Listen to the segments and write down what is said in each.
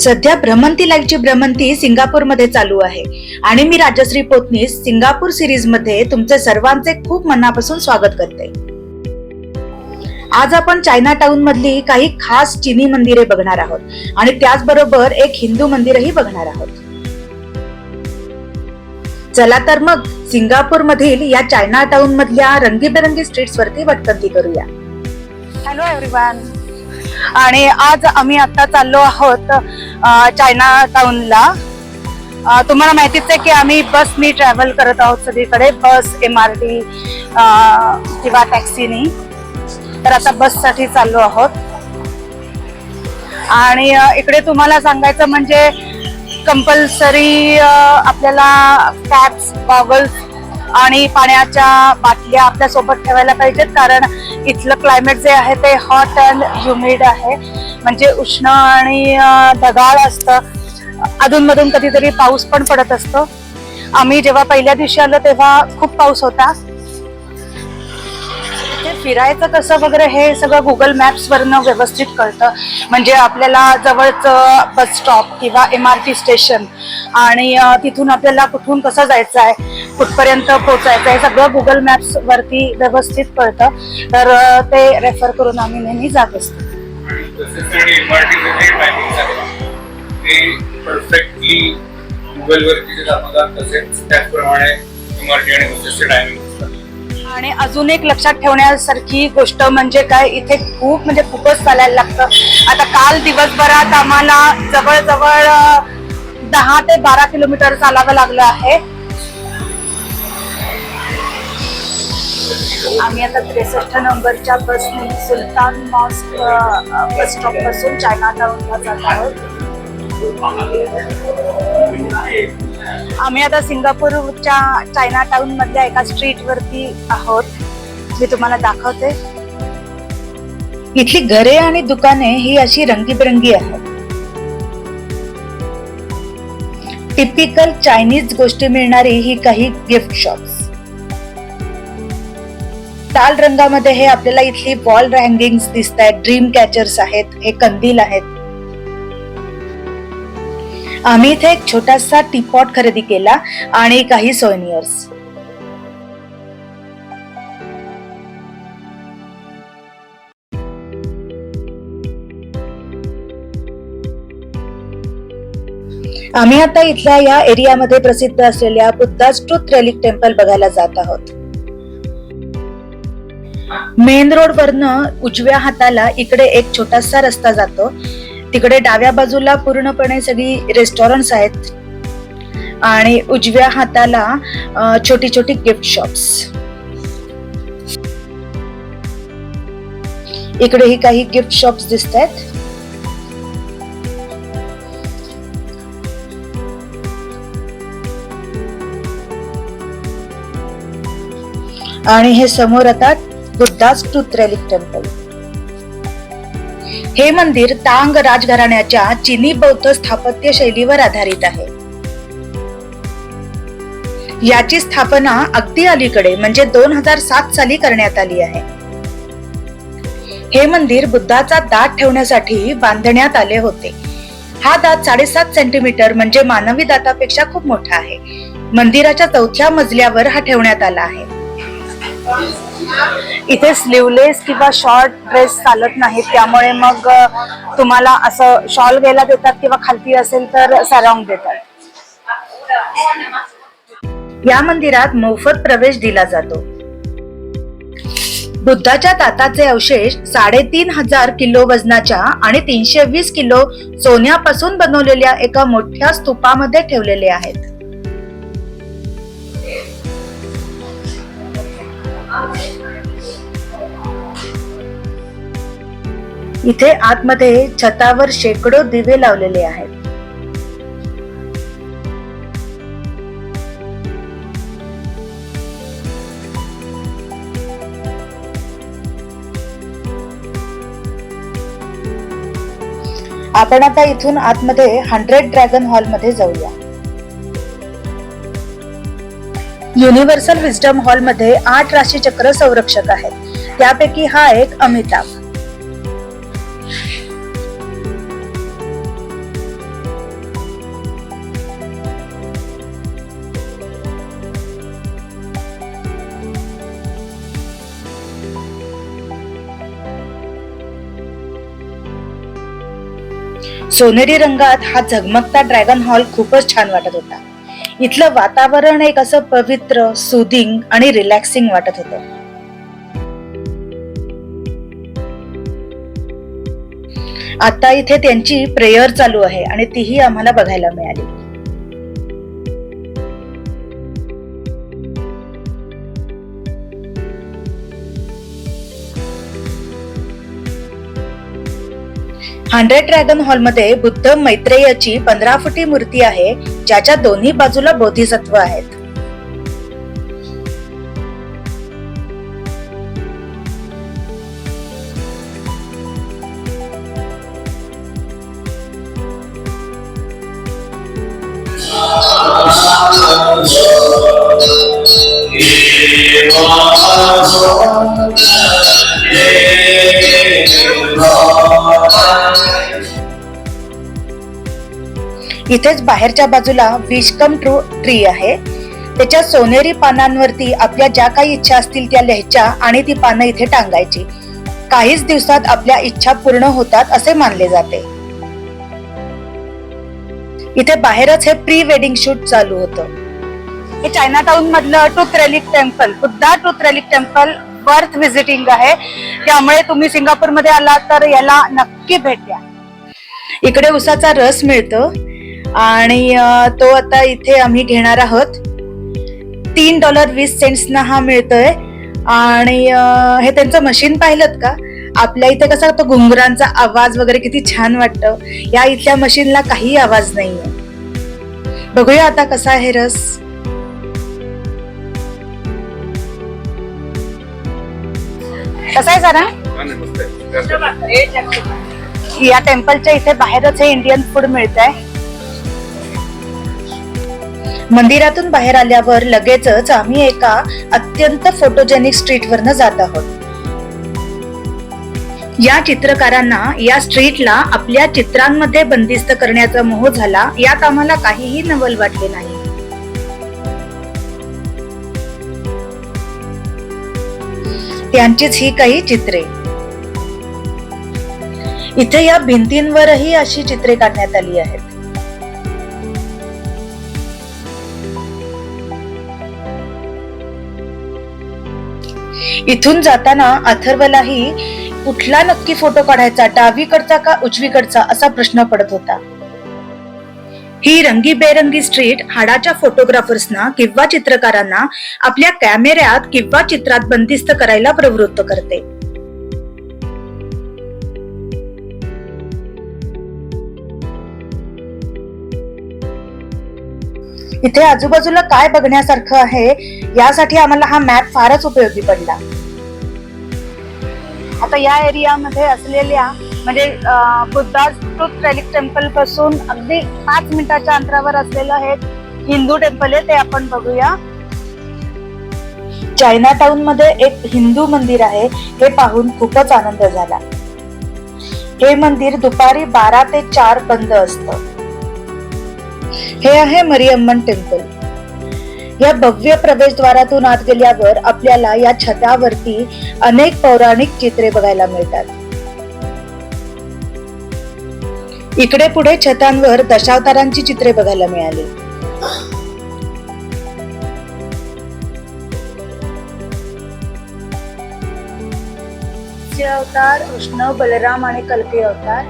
सध्या भ्रमंती लाईव्हची भ्रमंती सिंगापूरमध्ये चालू आहे. आणि मी राजश्री पोतनीस सिंगापूर सिरीजमध्ये तुमचे सर्वांचे खूप मनापासून स्वागत करते. आज आपण चायना टाउन मधली काही खास चिनी मंदिरे बघणार आहोत. आणि त्याचबरोबर एक हिंदू मंदिरही बघणार आहोत. चला तर मग सिंगापूर मधील या चायना टाउन मधल्या रंगीबेरंगी स्ट्रीट्स वरती भटकंती करूया. हॅलो एव्हरीवन आणि आज आम्ही आता चाललो आहोत चायना टाउनला तुम्हाला माहितीच आहे की आम्ही बसनी ट्रॅव्हल करत आहोत सगळीकडे. बस एम आर टी किंवा टॅक्सीनी तर आता बससाठी चाललो आहोत. आणि इकडे तुम्हाला सांगायचं म्हणजे कंपल्सरी आपल्याला कॅप्स गॉगल्स आणि पाण्याच्या बाटल्या आपल्यासोबत ठेवायला पाहिजेत कारण इथलं क्लायमेट जे आहे ते हॉट अँड ह्युमिड आहे. म्हणजे उष्ण आणि ढगाळ असतं. अधूनमधून कधीतरी पाऊस पण पडत असतो. आम्ही जेव्हा पहिल्या दिवशी आलो तेव्हा खूप पाऊस होता. फिरायचं कसं वगैरे हे सगळं गुगल मॅप्स वरनं व्यवस्थित कळतं. म्हणजे आपल्याला जवळचं बस स्टॉप किंवा एम आर टी स्टेशन आणि तिथून आपल्याला कुठून कसं जायचं आहे कुठपर्यंत पोहोचायचं आहे सगळं गुगल मॅप्स वरती व्यवस्थित कळतं. तर ते रेफर करून आम्ही नेहमी जात असतो. जे परफेक्टली गुगलवरती दाखवतात तसेच त्याचप्रमाणे एमआरटी आणि बसेसचे टायमिंग आणि अजून एक लक्षात ठेवण्यासारखी गोष्ट म्हणजे काय इथे खूप म्हणजे खूपच चालायला लागतं. आता काल दिवसभरात आम्हाला जवळजवळ दहा ते बारा किलोमीटर चालावं लागलं आहे. आम्ही आता त्रेसष्ट नंबरच्या बसने सुलतान मॉस्क बस स्टॉपपासून चायना टाउनला जात आहोत. आम्ही आता सिंगापूरच्या चायना टाउन मधल्या एका स्ट्रीट वरती आहोत. मी तुम्हाला दाखवते. इथली घरे आणि दुकाने ही अशी रंगीबेरंगी आहेत. टिपिकल चायनीज गोष्टी मिळणारी ही काही गिफ्ट शॉप्स लाल रंगामध्ये हे आपल्याला इथली वॉल हँगिंग दिसत आहेत ड्रीम कॅचर्स आहेत हे कंदील आहेत. आम्ही इथे एक छोटासा टीपॉट खरेदी केला आणि काही सोयनियर्स आम्ही आता इथल्या या एरियामध्ये प्रसिद्ध असलेल्या बुद्धाज ट्रुथ रेलिक टेम्पल बघायला जात आहोत. मेन रोड वरनं उजव्या हाताला इकडे एक छोटासा रस्ता जातो. तिकडे डाव्या बाजूला पूर्णपणे सगळी रेस्टॉरंट्स आहेत. आणि उजव्या हाताला छोटी छोटी गिफ्ट शॉप्स इकडेही काही गिफ्ट शॉप्स दिसत आहेत आणि हे समोर आता बुद्धास ट्रुथ रेलिक टेम्पल हे मंदिर तांग राजघराण्याच्या चिनी बौद्ध स्थापत्य शैलीवर आधारित आहे. याची स्थापना अगदी अलीकडे म्हणजे दोन हजार सात साली करण्यात आली आहे. हे मंदिर बुद्धाचा दात ठेवण्यासाठी बांधण्यात आले होते. हा दात साडेसात सेंटीमीटर म्हणजे मानवी दातापेक्षा खूप मोठा आहे. मंदिराच्या चौथ्या मजल्यावर हा ठेवण्यात आला आहे. इथे स्लीवलेस किंवा शॉर्ट ड्रेस चालत नाहीत. त्यामुळे मग तुम्हाला असं शॉल घ्यायला देतात किंवा खालती असेल तर सरॉंग देतात. या मंदिरात मोफत प्रवेश दिला जातो. बुद्धाच्या ताताचे अवशेष साडेतीन हजार किलो वजनाच्या आणि तीनशे वीस किलो सोन्यापासून बनवलेल्या एका मोठ्या स्तूपामध्ये ठेवलेले आहेत. इथे आतमध्ये छतावर शेकडो दिवे लावलेले आहेत. आपण आता इथून आतमध्ये हंड्रेड ड्रॅगन हॉलमध्ये जाऊया. युनिव्हर्सल विस्डम हॉलमध्ये आठ राशी चक्र संरक्षक आहेत. त्यापैकी हा एक अमिताभ. सोनेरी रंगात हा झगमगता ड्रॅगन हॉल खूपच छान वाटत होता. इथलं वातावरण एक असं पवित्र सुदिंग आणि रिलॅक्सिंग वाटत होतं. आता इथे त्यांची प्रेयर चालू आहे आणि तीही आम्हाला बघायला मिळाली. हंड्रेड ड्रॅगन हॉलमध्ये बुद्ध मैत्रेयाची पंधरा फुटी मूर्ती आहे ज्याच्या दोन्ही बाजूला बोधिसत्व आहेत. इथेच बाहेरच्या बाजूला विश कम ट्रू ट्री आहे. त्याच्या सोनेरी पानांवरती आपल्या ज्या काही इच्छा असतील त्या लिहायच्या आणि ती पानं इथे टांगायची. काहीच दिवसात आपल्या इच्छा पूर्ण होतात असे मानले जाते. इथे बाहेरच हे प्री वेडिंग शूट चालू होतं. हे चायना टाउन मधलं टूथ टेम्पल सुद्धा tooth relic temple worth visiting आहे. त्यामुळे तुम्ही सिंगापूरमध्ये आलात तर याला नक्की भेट द्या. इकडे उसाचा रस मिळतो. आणि तो आता इथे आम्ही घेणार आहोत. तीन डॉलर वीस सेंट्सना हा मिळतोय. आणि हे त्यांचं मशीन पाहिलं का? आपल्या इथे कसा तो घुंगरांचा आवाज वगैरे किती छान वाटतं. या इथल्या मशीनला काही आवाज नाहीये. बघूया आता कसा आहे रस. कसं आहे सर. या टेम्पलच्या इथे बाहेरच हे इंडियन फूड मिळत आहे मंदिरातून बाहेर आल्यावर लगेचच आम्ही एका अत्यंत फोटोजेनिक स्ट्रीट वरनं जात आहोत. या चित्रकारांना या स्ट्रीटला आपल्या चित्रांमध्ये बंदिस्त करण्याचा मोह झाला यात आम्हाला काहीही नवल वाटले नाही. त्यांचीच ही काही चित्रे. इथे या भिंतींवरही अशी चित्रे काढण्यात आली आहेत. इथून जाताना अथर्वलाही कुठला नक्की फोटो काढायचा डावीकडचा का उजवीकडचा असा प्रश्न पडत होता. ही रंगीबेरंगी स्ट्रीट हाडाच्या फोटोग्राफर्सना किंवा चित्रकारांना आपल्या कॅमेऱ्यात किंवा चित्रात बंदिस्त करायला प्रवृत्त करते. इथे आजूबाजूला काय बघण्यासारखं आहे यासाठी आम्हाला हा मॅप फारच उपयोगी पडला. आता या एरियामध्ये असलेल्या म्हणजे बुद्धा टूथ टेम्पलपासून अगदी पाच मिनिटाच्या अंतरावर असलेलं हे हिंदू टेम्पल आहे ते आपण बघूया. चायना टाउनमध्ये एक हिंदू मंदिर आहे हे पाहून खूपच आनंद झाला. हे मंदिर दुपारी बारा ते चार बंद असतं. हे आहे मरियम्मन टेम्पल या भव्य प्रवेशद्वारातून आत गेल्यावर आपल्याला या छतावरती अनेक पौराणिक चित्रे बघायला मिळतात. इकडे पुढे छतांवर दशावतारांची चित्रे बघायला मिळाली. अवतार कृष्ण बलराम आणि कल्की अवतार.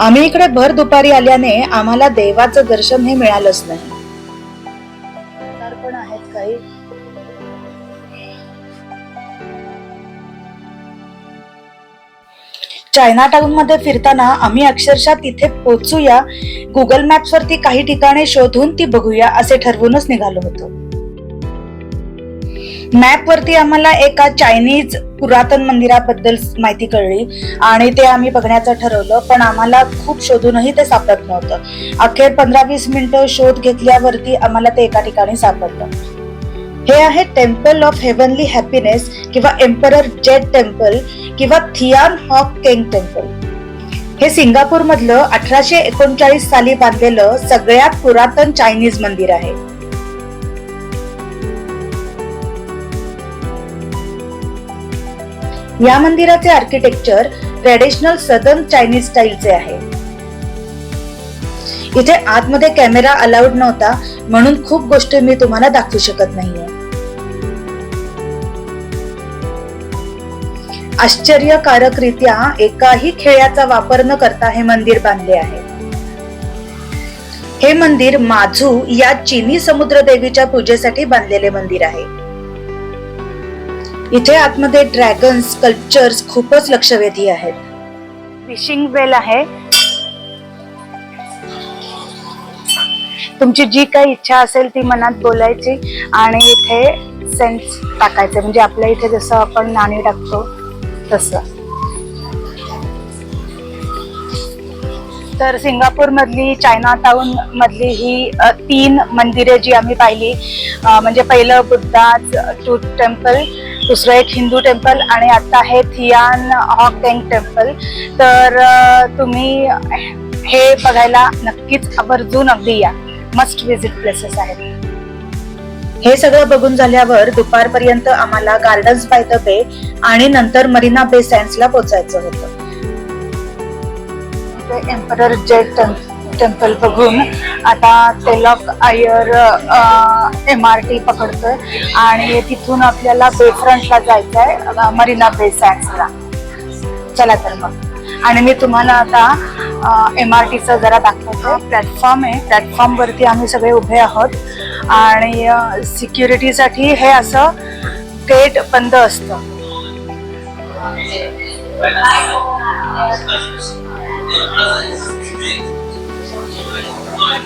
आम्ही इकडे भर दुपारी आल्याने आम्हाला देवाचं दर्शन हे मिळालंच नाही. पण चायना टाउनमध्ये फिरताना आम्ही अक्षरशः तिथे पोहोचूया गुगल मॅप्स वरती काही ठिकाणे शोधून ती बघूया असे ठरवूनच निघालो होतो. मॅप वरती आम्हाला एका चायनीज पुरातन मंदिराबद्दल माहिती कळली आणि ते आम्ही बघण्याचं ठरवलं पण आम्हाला खूप शोधूनही ते सापडत नव्हतं. अखेर पंधरा वीस मिनिटं शोध घेतल्यावरती आम्हाला ते एका ठिकाणी सापडलं. हे आहे टेम्पल ऑफ हेवनली हॅपीनेस किंवा एम्परर जेट टेम्पल किंवा थियान हॉक केंग टेम्पल हे सिंगापूर मधलं अठराशे एकोणचाळीस साली बांधलेलं सगळ्यात पुरातन चायनीज मंदिर आहे. या मंदिराचे आर्किटेक्चर ट्रेडिशनल सदर्न चायनीज स्टाईलचे आहे. इथे आतमध्ये कॅमेरा अलाउड नव्हता म्हणून खूप गोष्टी मी तुम्हाला दाखवू शकत नाहीये. आश्चर्यकारकरित्या एकाही खेळाचा वापर न करता हे मंदिर बांधले आहे. हे मंदिर माझू या चिनी समुद्र देवीच्या पूजेसाठी बांधलेले मंदिर आहे. इथे आतमध्ये ड्रॅगन स्कल्पचर्स खूपच लक्षवेधी आहेत. फिशिंग वेल आहे. तुमची जी काही इच्छा असेल ती मनात बोलायची आणि इथे सेन्स टाकायचे. म्हणजे आपल्या इथे जसं आपण नाणी टाकतो तसं. तर सिंगापूरमधली चायना टाऊन मधली ही तीन मंदिरे जी आम्ही पाहिली म्हणजे पहिलं बुद्धाच टूथ टेम्पल दुसरं एक हिंदू टेम्पल आणि आता हे थियान हॉक टेम्पल. तर तुम्ही हे बघायला नक्कीच आवर्जून अगदी या. मस्ट व्हिजिट प्लेसेस आहेत. हे सगळं बघून झाल्यावर दुपारपर्यंत आम्हाला गार्डन्स बाय द बे आणि नंतर मरीना बे सँड्सला पोचायचं होतं. एम्परर जेट टेम्पल बघून आता Telok Ayer M R T पकडतोय आणि तिथून आपल्याला बेफ्रंटला जायचं आहे मरीना बे सँड्सला चला तर मग. आणि मी तुम्हाला आता एम आर टीचं जरा दाखवतो. प्लॅटफॉर्म आहे. प्लॅटफॉर्म वरती आम्ही सगळे उभे आहोत. आणि सिक्युरिटीसाठी हे असं गेट बंद असतं.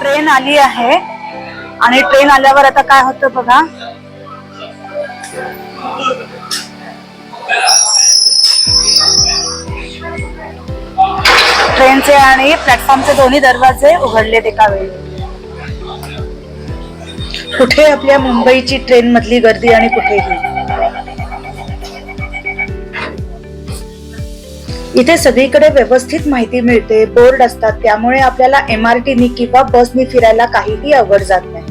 ट्रेन आली आहे. आणि ट्रेन आल्यावर आता काय होतं बघा? ट्रेनचे आणि प्लॅटफॉर्मचे दोन्ही दरवाजे उघडलेत एका वेळी. कुठे आपल्या मुंबईची ट्रेन मधली गर्दी आणि कुठेही इथे सगळीकडे व्यवस्थित माहिती मिळते बोर्ड असतात त्यामुळे आपल्याला एमआरटीनी किंवा बसनी फिरायला काहीही अवघड जात नाही.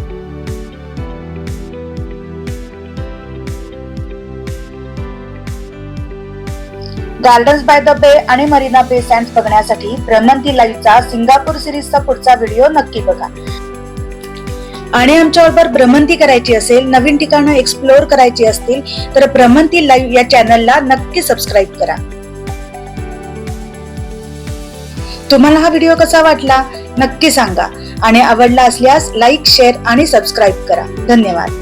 गार्डन्स बाय द बे आणि मरीना बे सँड्स बघण्यासाठी भ्रमंती लाईव्हचा सिंगापूर सिरीजचा पुढचा व्हिडिओ नक्की बघा. आणि आमच्याबरोबर भ्रमंती करायची असेल नवीन ठिकाणं एक्सप्लोअर करायची असतील तर भ्रमंती लाईव्ह या चॅनलला नक्की सबस्क्राईब करा. तुम्हाला हा व्हिडिओ कसा वाटला? नक्की सांगा. आणि आवडला असल्यास लाईक शेअर आणि सबस्क्राईब करा. धन्यवाद.